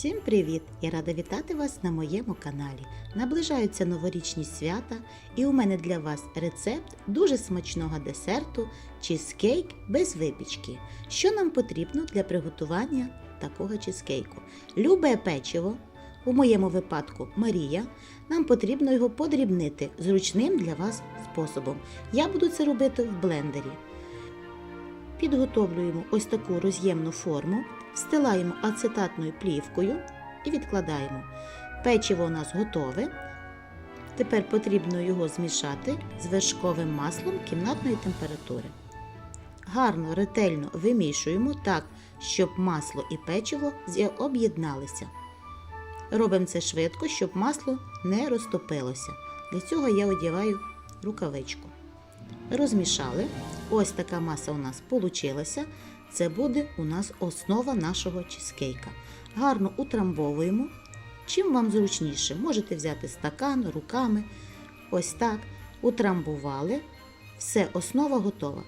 Всім привіт! Я рада вітати вас на моєму каналі. Наближаються новорічні свята, і у мене для вас рецепт дуже смачного десерту чизкейк без випічки. Що нам потрібно для приготування такого чизкейку? Любе печиво, у моєму випадку Марія. Нам потрібно його подрібнити зручним для вас способом. Я буду це робити в блендері. Підготовлюємо ось таку роз'ємну форму, встилаємо ацетатною плівкою і відкладаємо. Печиво у нас готове. Тепер потрібно його змішати з вершковим маслом кімнатної температури. Гарно, ретельно вимішуємо так, щоб масло і печиво об'єдналися. Робимо це швидко, щоб масло не розтопилося. Для цього я одягаю рукавичку. Розмішали. Ось така маса у нас получилася. Це буде у нас основа нашого чизкейка. Гарно утрамбовуємо. Чим вам зручніше, можете взяти стакан руками. Ось так. Утрамбували. Все, основа готова.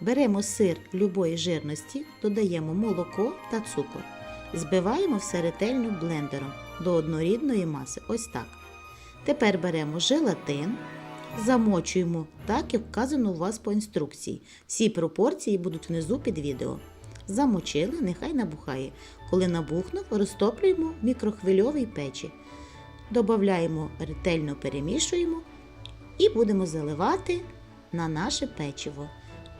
Беремо сир любої жирності, додаємо молоко та цукор. Збиваємо все ретельно блендером до однорідної маси. Ось так. Тепер беремо желатин, замочуємо так, як вказано у вас по інструкції. Всі пропорції будуть внизу під відео. Замочили, нехай набухає. Коли набухнув, розтоплюємо в мікрохвильовій печі. Додаємо ретельно перемішуємо і будемо заливати на наше печиво.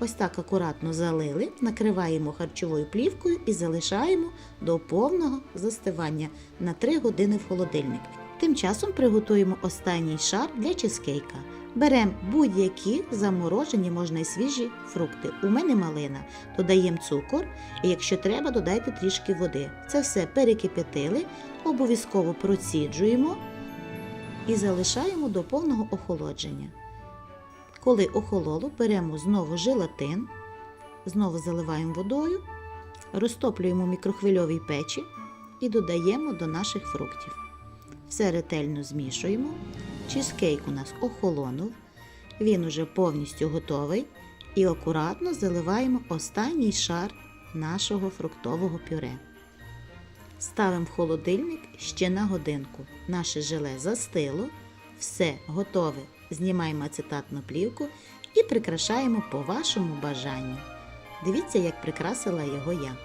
Ось так акуратно залили, накриваємо харчовою плівкою і залишаємо до повного застивання на 3 години в холодильник. Тим часом приготуємо останній шар для чизкейка. Беремо будь-які заморожені, можна і свіжі фрукти. У мене малина. Додаємо цукор, і якщо треба, додайте трішки води. Це все перекип'ятили, обов'язково проціджуємо і залишаємо до повного охолодження. Коли охололо, беремо знову желатин, знову заливаємо водою, розтоплюємо в мікрохвильовій печі і додаємо до наших фруктів. Все ретельно змішуємо. Чизкейк у нас охолонув, він уже повністю готовий. І акуратно заливаємо останній шар нашого фруктового пюре. Ставимо в холодильник ще на годинку. Наше желе застило, все готове. Знімаємо ацетатну плівку і прикрашаємо по вашому бажанню. Дивіться, як прикрасила його я.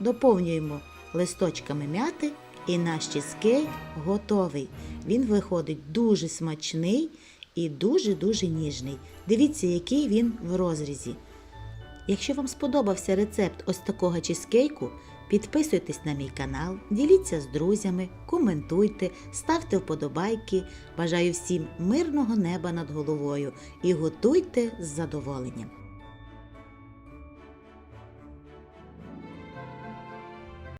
Доповнюємо листочками м'яти і наш чизкейк готовий. Він виходить дуже смачний і дуже-дуже ніжний. Дивіться, який він в розрізі. Якщо вам сподобався рецепт ось такого чизкейку, підписуйтесь на мій канал, діліться з друзями, коментуйте, ставте вподобайки. Бажаю всім мирного неба над головою і готуйте з задоволенням.